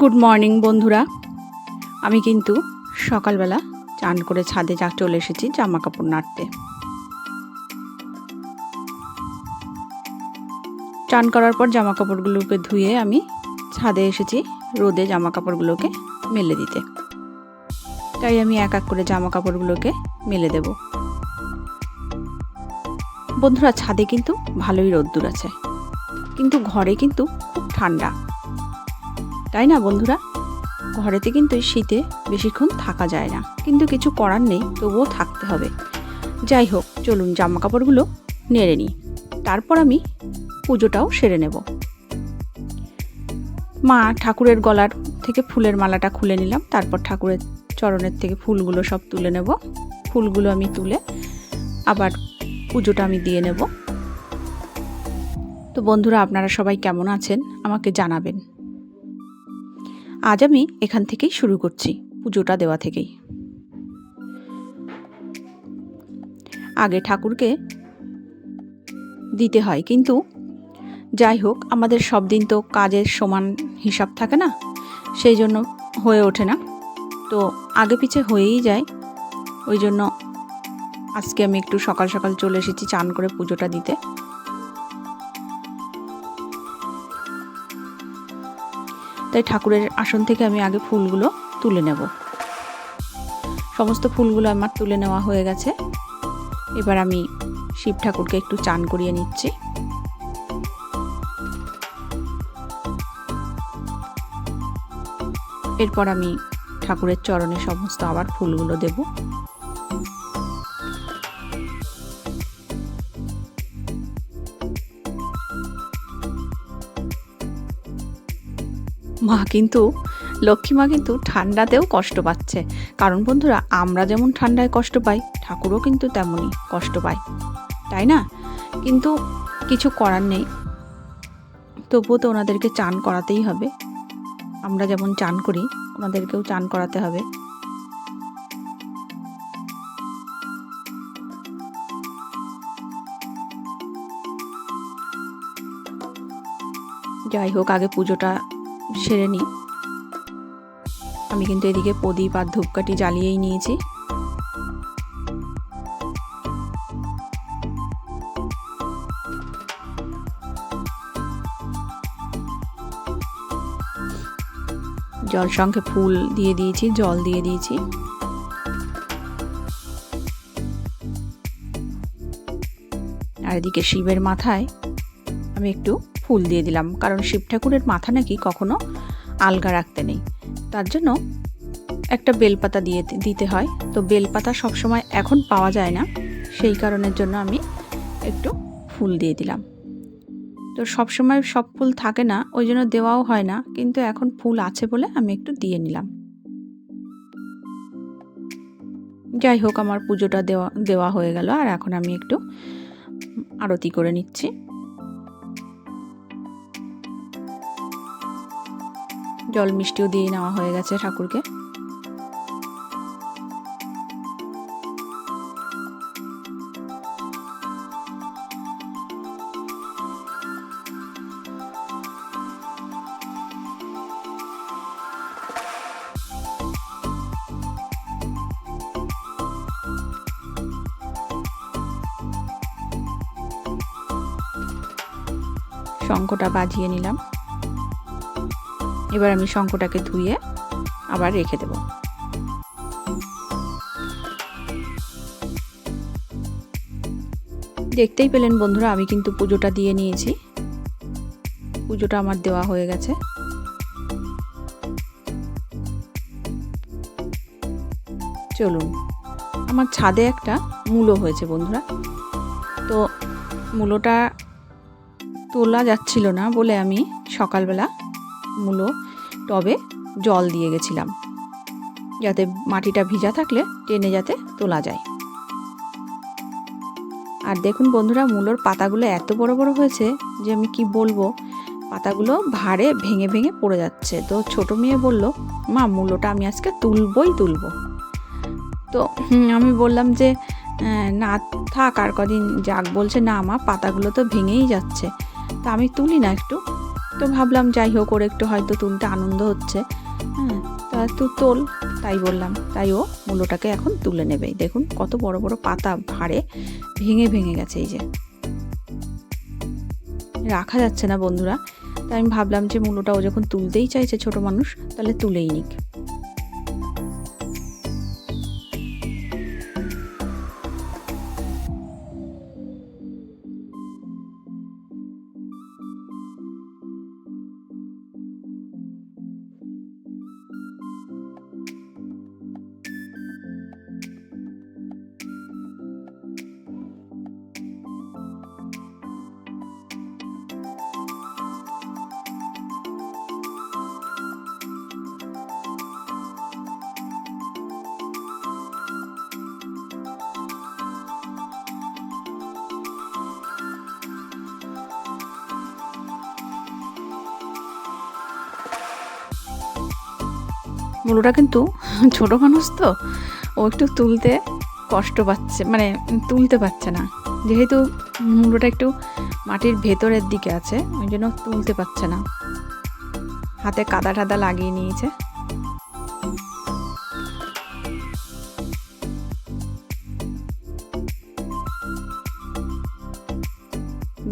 Good morning বন্ধুরা। আমি কিন্তু সকালবেলা চান করে ছাদে যা চলে এসেছি জামা কাপড় নাড়তে। চান করার পর জামা কাপড়গুলোকে ধুয়ে আমি ছাদে এসেছি রোদে জামা কাপড়গুলোকে মেলে দিতে। তাই আমি এক এক করে জামা কাপড়গুলোকে মেলে দেব। বন্ধুরা, ছাদে কিন্তু ভালোই রোদ্দুর আছে। কিন্তু ঘরে কিন্তু খুব ঠান্ডা। তাই না, বন্ধুরা? ঘরেতে কিন্তু শীতে বেশিক্ষণ থাকা যায় না। কিন্তু কিছু করার নেই, তবুও থাকতে হবে। যাই হোক, চলুন জামা কাপড়গুলো নেড়ে নিই। তারপর আমি পুজোটাও সেরে নেব। মা ঠাকুরের গলার থেকে ফুলের মালাটা খুলে নিলাম। তারপর ঠাকুরের চরণের থেকে ফুলগুলো সব তুলে নেব। ফুলগুলো আমি তুলে আবার পুজোটা আমি দিয়ে নেব। তো বন্ধুরা, আপনারা সবাই কেমন আছেন? আমাকে জানাবেন। আজ আমি এখান থেকেই শুরু করছি, পুজোটা দেওয়া থেকেই। আগে ঠাকুরকে দিতে হয়, কিন্তু যাই হোক, আমাদের সব দিন তো কাজের সমান হিসাব থাকে না, সেই জন্য হয়ে ওঠে না। তো আগে পিছে হয়েই যায়, ওই জন্য আজকে আমি একটু সকাল সকাল চলে এসেছি চান করে পুজোটা দিতে। তাই ঠাকুরের আসন থেকে আমি আগে ফুলগুলো তুলে নেব। সমস্ত ফুলগুলো আমার তুলে নেওয়া হয়ে গেছে। এবার আমি শিব ঠাকুরকে একটু চান করিয়ে নিচ্ছি। এরপর আমি ঠাকুরের চরণে সমস্ত আবার ফুলগুলো দেব। মা কিন্তু, লক্ষ্মী মা কিন্তু ঠান্ডাতেও কষ্ট পাচ্ছে। কারণ বন্ধুরা, আমরা যেমন ঠান্ডায় কষ্ট পাই, ঠাকুরও কিন্তু তেমনই কষ্ট পায়। তাই না? কিন্তু কিছু করার নেই। তবুও তো ওনাদেরকে চান করাতেই হবে। আমরা যেমন চান করি, ওনাদেরকেও চান করাতে হবে। যাই হোক, আগে পুজোটা সেরে নিই আমি কিন্তু এদিকে প্রদীপ আর ধূপকাঠি জ্বালিয়েই নিয়েছি। জল সঙ্গে ফুল দিয়ে দিয়েছি, জল দিয়ে দিয়েছি। আর এদিকে শিবের মাথায় আমি একটু ফুল দিয়ে দিলাম। কারণ শিব ঠাকুরের মাথা নাকি কখনো আলগা রাখতে নেই। তার জন্য একটা বেলপাতা দিয়ে দিতে হয়। তো বেলপাতা সবসময় এখন পাওয়া যায় না। সেই কারণের জন্য আমি একটু ফুল দিয়ে দিলাম। তো সবসময় সব ফুল থাকে না, ওই জন্য দেওয়াও হয় না। কিন্তু এখন ফুল আছে বলে আমি একটু দিয়ে নিলাম। যাই হোক, আমার পুজোটা দেওয়া দেওয়া হয়ে গেল। আর এখন আমি একটু আরতি করে নিচ্ছি। জল মিষ্টিও দিয়ে নেওয়া হয়ে গেছে ঠাকুরকে। শঙ্খটা বাজিয়ে নিলাম। এবার আমি শঙ্খটাকে ধুয়ে আবার রেখে দেব। দেখতেই পেলেন বন্ধুরা, আমি কিন্তু পুজোটা দিয়ে নিয়েছি। পুজোটা আমার দেওয়া হয়ে গেছে। চলুন, আমার ছাদে একটা মূলো হয়েছে বন্ধুরা। তো মূলোটা তোলা যাচ্ছিল না বলে আমি সকালবেলা মূলো টবে জল দিয়ে গেছিলাম। যাতে মাটিটা ভিজা থাকলে টেনে যাতে তোলা যায়। আর দেখুন বন্ধুরা, মূলোর পাতাগুলো এত বড় বড় হয়েছে যে আমি কি বলব, পাতাগুলো ভারে ভেঙে ভেঙে পড়ে যাচ্ছে। তো ছোট মেয়ে বলল, মা, মূলোটা আমি আজকে তুলবই তুলব। তো আমি বললাম যে না থাক, আর কদিন যাক। বলছে, না মা, পাতাগুলো তো ভেঙেই যাচ্ছে। তা আমি তুলি না একটু। তো ভাবলাম যাই হোক, ওর একটু হয়তো তুলতে আনন্দ হচ্ছে। হ্যাঁ তা তুই তোল, তাই বললাম। তাই ও মূলোটাকে এখন তুলে নেবে। দেখুন কত বড় বড় পাতা ভারে ভেঙে ভেঙে গেছে এই যে। রাখা যাচ্ছে না বন্ধুরা। তাই আমি ভাবলাম যে মূলোটা ও যখন তুলতেই চাইছে ছোট মানুষ, তাহলে তুলেই নিক। মূলোটা কিন্তু ছোট মানুষ তো, ও একটু তুলতে কষ্ট পাচ্ছে মানে তুলতে পারছে না। যেহেতু মূলোটা একটু মাটির ভেতরের দিকে আছে, ওই জন্য তুলতে পারছে না। হাতে কাদা টাদা লাগিয়ে নিয়েছে।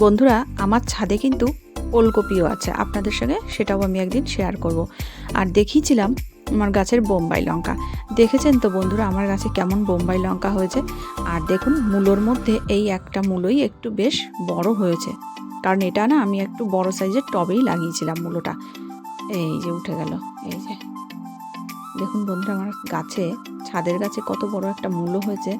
বন্ধুরা, আমার ছাদে কিন্তু ওলকপিও আছে। আপনাদের সঙ্গে সেটাও আমি একদিন শেয়ার করব। আর দেখিয়েছিলাম আমার গাছের বোম্বাই লঙ্কা। দেখেছেন তো বন্ধুরা আমার গাছে কেমন বোম্বাই লঙ্কা হয়েছে? আর দেখুন, মূলোর মধ্যে এই একটা মূলোই একটু বেশ বড় হয়েছে। কারণ এটা না আমি একটু বড় সাইজের টবেই লাগিয়েছিলাম মূলোটা। এই যে উঠে গেল, এই যে। দেখুন বন্ধুরা আমার গাছে, ছাদের গাছে কত বড় একটা মূলো হয়েছে।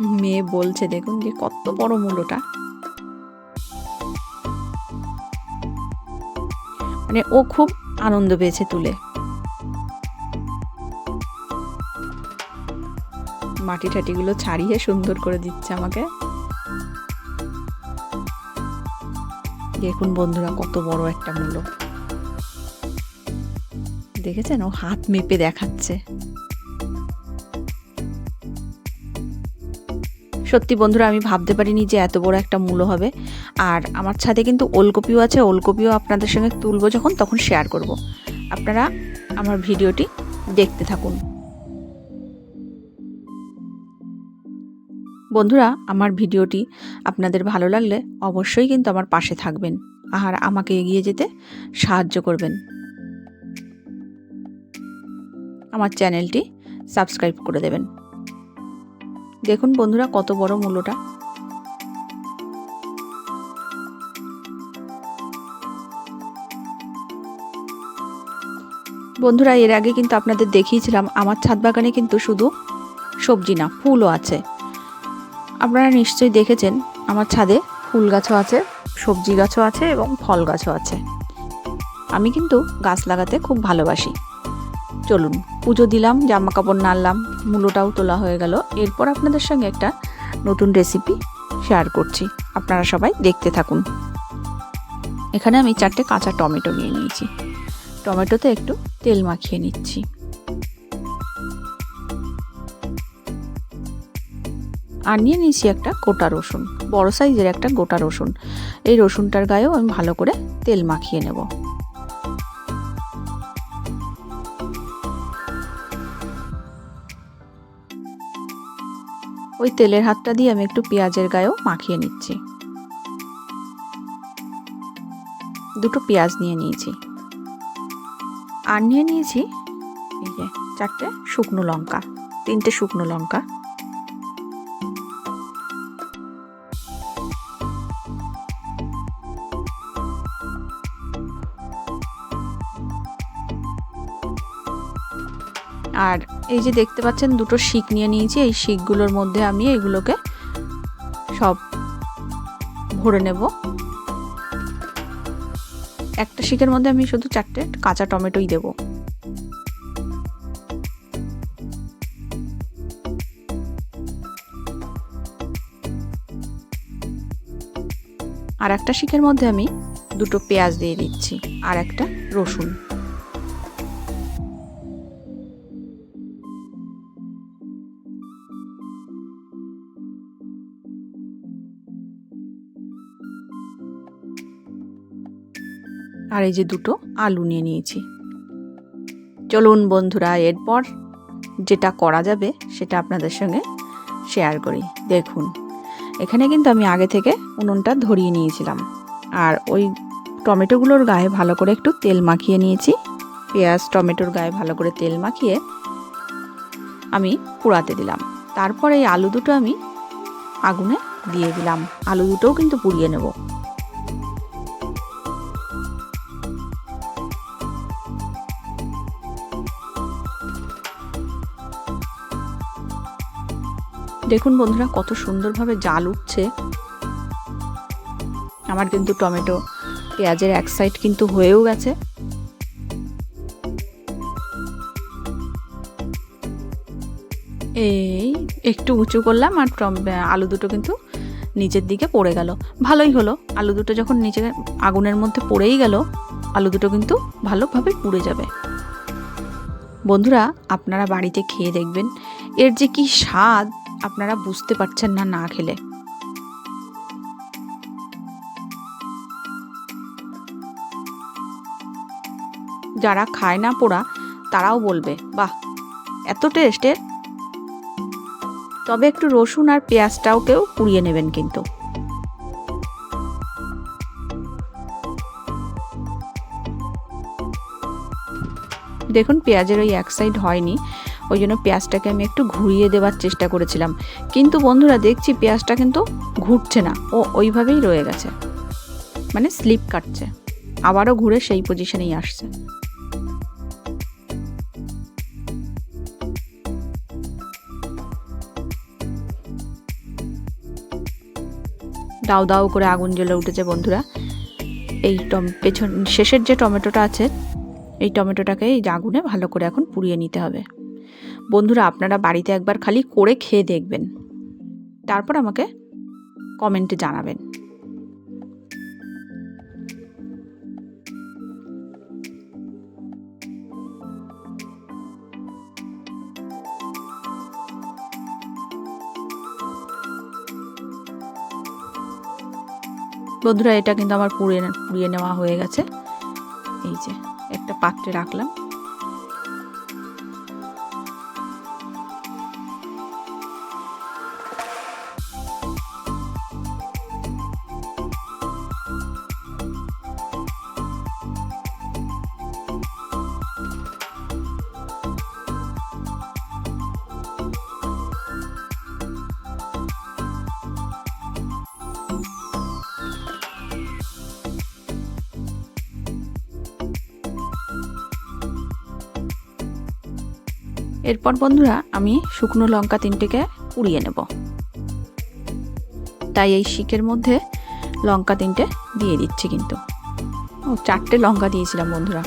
মেয়ে বলছে, দেখুন যে কত বড় মূলোটা। মানে ও খুব আনন্দ পেয়েছে তুলে। মাটি টাটিগুলো ছাড়িয়ে সুন্দর করে দিচ্ছে আমাকে। দেখুন বন্ধুরা কত বড় একটা মূল্য দেখেছেন? ও হাত মেপে দেখাচ্ছে। সত্যি বন্ধুরা, আমি ভাবতে পারিনি যে এত বড় একটা মূল্য হবে। আর আমার ছাদে কিন্তু ওলকপিও আছে, ওলকপিও আপনাদের সঙ্গে তুলবো যখন, তখন শেয়ার করব। আপনারা আমার ভিডিওটি দেখতে থাকুন। বন্ধুরা, আমার ভিডিওটি আপনাদের ভালো লাগলে অবশ্যই কিন্তু আমার পাশে থাকবেন। আর আমাকে এগিয়ে যেতে সাহায্য করবেন। আমার চ্যানেলটি সাবস্ক্রাইব করে দেবেন। দেখুন বন্ধুরা কত বড় মূল্যটা। বন্ধুরা, এর আগে কিন্তু আপনাদের দেখিয়েছিলাম, আমার ছাদ বাগানে কিন্তু শুধু সবজি না, ফুলও আছে। আপনারা নিশ্চয়ই দেখেছেন, আমার ছাদে ফুল গাছও আছে, সবজি গাছও আছে এবং ফল গাছও আছে। আমি কিন্তু গাছ লাগাতে খুব ভালোবাসি। চলুন, পুজো দিলাম জামা কাপড় নাড়লাম মূলোটাও তোলা হয়ে গেল। এরপর আপনাদের সঙ্গে একটা নতুন রেসিপি শেয়ার করছি। আপনারা সবাই দেখতে থাকুন। এখানে আমি চারটে কাঁচা টমেটো নিয়ে নিয়েছি। টমেটোতে একটু তেল মাখিয়ে নিচ্ছি। আর নিয়ে নিয়েছি একটা গোটা রসুন, বড় সাইজের একটা গোটা রসুন। এই রসুনটার গায়েও আমি ভালো করে তেল মাখিয়ে নেব। ওই তেলের হাতটা দিয়ে আমি একটু পেঁয়াজের গায়েও মাখিয়ে নিচ্ছি। দুটো পেঁয়াজ নিয়ে নিয়েছি। আর নিয়ে নিয়েছি চারটে শুকনো লঙ্কা, তিনটে শুকনো লঙ্কা। আর এই যে দেখতে পাচ্ছেন, দুটো শিক নিয়ে নিয়েছি। এই শিকগুলোর মধ্যে আমি এগুলোকে সব ভরে নেব। একটা শিকের মধ্যে আমি শুধু চারটে কাঁচা টমেটোই দেব। আর একটা শিকের মধ্যে আমি দুটো পেঁয়াজ দিয়ে দিচ্ছি আর একটা রসুন। আর এই যে দুটো আলু নিয়ে নিয়েছি। চলুন বন্ধুরা, এরপর যেটা করা যাবে সেটা আপনাদের সঙ্গে শেয়ার করি। দেখুন, এখানে কিন্তু আমি আগে থেকে উনুনটা ধরিয়ে নিয়েছিলাম। আর ওই টমেটোগুলোর গায়ে ভালো করে একটু তেল মাখিয়ে নিয়েছি। পেঁয়াজ, টমেটোর গায়ে ভালো করে তেল মাখিয়ে আমি পোড়াতে দিলাম। তারপর এই আলু দুটো আমি আগুনে দিয়ে দিলাম। আলু দুটোও কিন্তু পুড়িয়ে নেব। দেখুন বন্ধুরা, কত সুন্দরভাবে জাল উঠছে। আমার কিন্তু টমেটো, পেঁয়াজের এক সাইড কিন্তু হয়েও গেছে। এই একটু উঁচু করলাম আর আলু দুটো কিন্তু নিচের দিকে পড়ে গেল। ভালোই হলো, আলু দুটো যখন নিচে আগুনের মধ্যে পড়েই গেল, আলু দুটো কিন্তু ভালোভাবে পুড়ে যাবে। বন্ধুরা, আপনারা বাড়িতে খেয়ে দেখবেন, এর যে কি স্বাদ আপনারা বুঝতে পারছেন না না খেলে। যারা খায় না পোড়া, তারাও বলবে, বাহ, এত টেস্টের তবে একটু রসুন আর পেঁয়াজটাও কেউ পুড়িয়ে নেবেন কিন্তু। দেখুন, পেঁয়াজের ওই এক সাইড হয়নি। ওই জন্য পেঁয়াজটাকে আমি একটু ঘুরিয়ে দেওয়ার চেষ্টা করেছিলাম। কিন্তু বন্ধুরা, দেখছি পেঁয়াজটা কিন্তু ঘুরছে না। ও ওইভাবেই রয়ে গেছে। মানে স্লিপ কাটছে। আবারও ঘুরে সেই পজিশনেই আসছে। দাও দাও করে আগুন জ্বলে উঠেছে বন্ধুরা। এই টম পেছন শেষের যে টমেটোটা আছে, এই টমেটোটাকে এই আগুনে ভালো করে এখন পুড়িয়ে নিতে হবে। বন্ধুরা, আপনারা বাড়িতে একবার খালি করে খেয়ে দেখবেন। তারপর আমাকে কমেন্টে জানাবেন। বন্ধুরা, এটা কিন্তু আমার পুড়িয়ে পুড়িয়ে নেওয়া হয়ে গেছে। এই যে, একটা পাত্রে রাখলাম। এরপর বন্ধুরা আমি শুকনো লঙ্কা তিনটেকে পুড়িয়ে নেব। তাই এই শিকের মধ্যে লঙ্কা তিনটে দিয়ে দিচ্ছি কিন্তু। ও, চারটে লঙ্কা দিয়েছিলাম বন্ধুরা।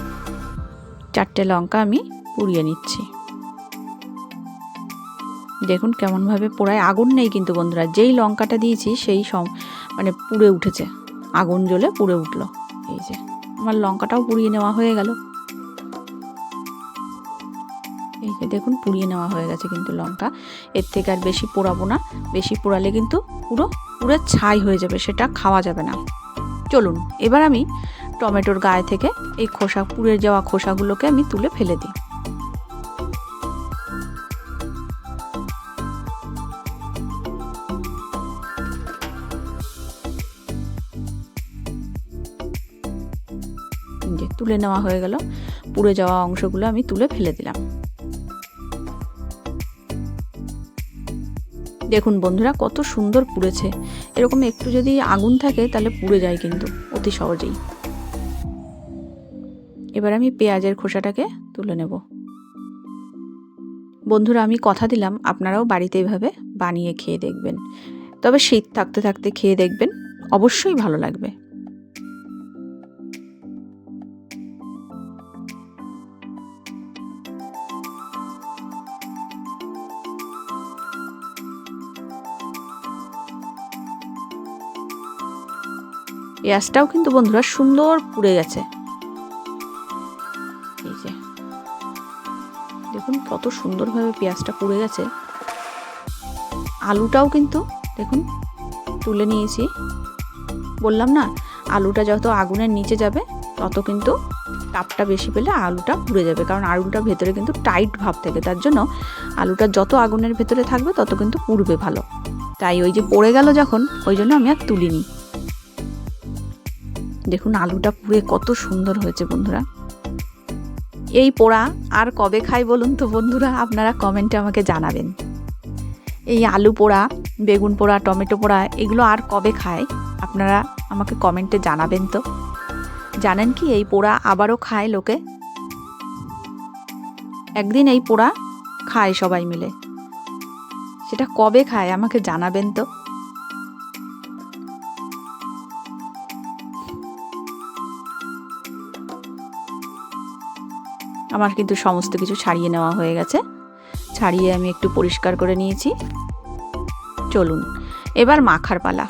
চারটে লঙ্কা আমি পুড়িয়ে নিচ্ছি। দেখুন কেমনভাবে পোড়ায়। আগুন নেই কিন্তু বন্ধুরা। যেই লঙ্কাটা দিয়েছি সেই সম মানে পুড়ে উঠেছে। আগুন জ্বলে পুড়ে উঠল। এই যে, আমার লঙ্কাটাও পুড়িয়ে নেওয়া হয়ে গেল। দেখুন, পুড়িয়ে নেওয়া হয়ে গেছে কিন্তু লঙ্কা। এর থেকে আর বেশি পোড়াবো না। বেশি পোড়ালে কিন্তু পুরো পুরো ছাই হয়ে যাবে, সেটা খাওয়া যাবে না। চলুন, এবার আমি টমেটোর গায়ে থেকে এই খোসা, পুড়ে যাওয়া খোসাগুলোকে আমি তুলে ফেলে দিই। যে তুলে নেওয়া হয়ে গেল, পুড়ে যাওয়া অংশগুলো আমি তুলে ফেলে দিলাম। দেখুন বন্ধুরা, কত সুন্দর পুড়েছে। এরকম একটু যদি আগুন থাকে, তাহলে পুড়ে যায় কিন্তু, অতি সহজেই। এবার আমি পেঁয়াজের খোসাটাকে তুলে নেব। বন্ধুরা, আমি কথা দিলাম, আপনারাও বাড়িতে এভাবে বানিয়ে খেয়ে দেখবেন। তবে শীত থাকতে থাকতে খেয়ে দেখবেন, অবশ্যই ভালো লাগবে। পেঁয়াজটাও কিন্তু বন্ধুরা সুন্দর পুড়ে গেছে। এই যে। দেখুন কত সুন্দরভাবে পেঁয়াজটা পুড়ে গেছে। আলুটাও কিন্তু, দেখুন, তুলে নিয়েছি। বললাম না, আলুটা যত আগুনের নিচে যাবে, তত কিন্তু তাপটা বেশি পেলে আলুটা পুড়ে যাবে। কারণ আলুটার ভেতরে কিন্তু টাইট ভাব থাকে, তার জন্য আলুটা যত আগুনের ভেতরে থাকবে, তত কিন্তু পুড়বে ভালো। তাই ওই যে পড়ে গেল যখন, ওই জন্য আমি আর তুলিনি। দেখুন আলুটা পুড়ে কত সুন্দর হয়েছে বন্ধুরা। এই পোড়া আর কবে খাই বলুন তো বন্ধুরা, আপনারা কমেন্টে আমাকে জানাবেন। এই আলু পোড়া, বেগুন পোড়া, টমেটো পোড়া, এগুলো আর কবে খায়, আপনারা আমাকে কমেন্টে জানাবেন তো। জানেন কি এই পোড়া আবারও খায় লোকে? একদিন এই পোড়া খায় সবাই মিলে। সেটা কবে খায় আমাকে জানাবেন তো। আমার কিন্তু সমস্ত কিছু ছাড়িয়ে নেওয়া হয়ে গেছে। ছাড়িয়ে আমি একটু পরিষ্কার করে নিয়েছি। চলুন, এবার মাখার পালা।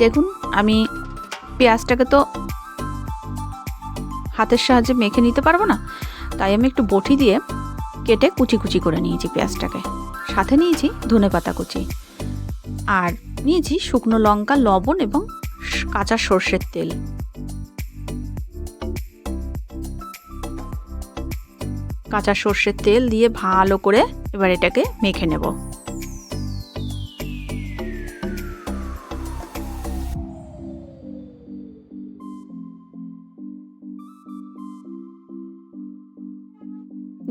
দেখুন, আমি পেঁয়াজটাকে তো হাতের সাহায্যে মেখে নিতে পারব না, তাই আমি একটু বটি দিয়ে কেটে কুচি কুচি করে নিয়েছি পেঁয়াজটাকে। সাথে নিয়েছি ধনে পাতা কুচি। আর নিয়েছি শুকনো লঙ্কা, লবণ এবং কাঁচা সর্ষের তেল। কাঁচা সর্ষের তেল দিয়ে ভালো করে এবার এটাকে মেখে নেব।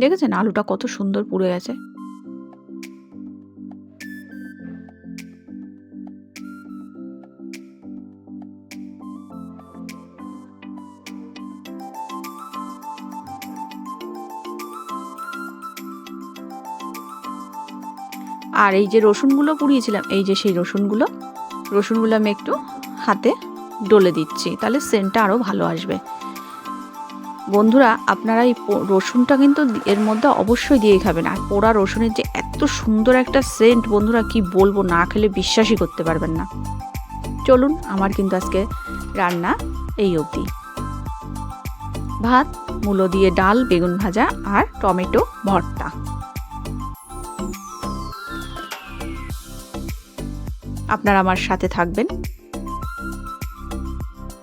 দেখেছেন আলুটা কত সুন্দর পুড়ে গেছে। আর এই যে রসুনগুলো পুড়িয়েছিলাম, এই যে সেই রসুনগুলো রসুনগুলো আমি একটু হাতে ডলে দিচ্ছি, তাহলে সেন্টটা আরও ভালো আসবে। বন্ধুরা, আপনারা এই রসুনটা কিন্তু এর মধ্যে অবশ্যই দিয়ে খাবেন। আর পোড়া রসুনের যে এত সুন্দর একটা সেন্ট, বন্ধুরা, কি বলব, না খেলে বিশ্বাসই করতে পারবেন না। চলুন, আমার কিন্তু আজকে রান্না এই অবধি। ভাত, মূলো দিয়ে ডাল, বেগুন ভাজা আর টমেটো ভর্তা। আপনারা আমার সাথে থাকবেন।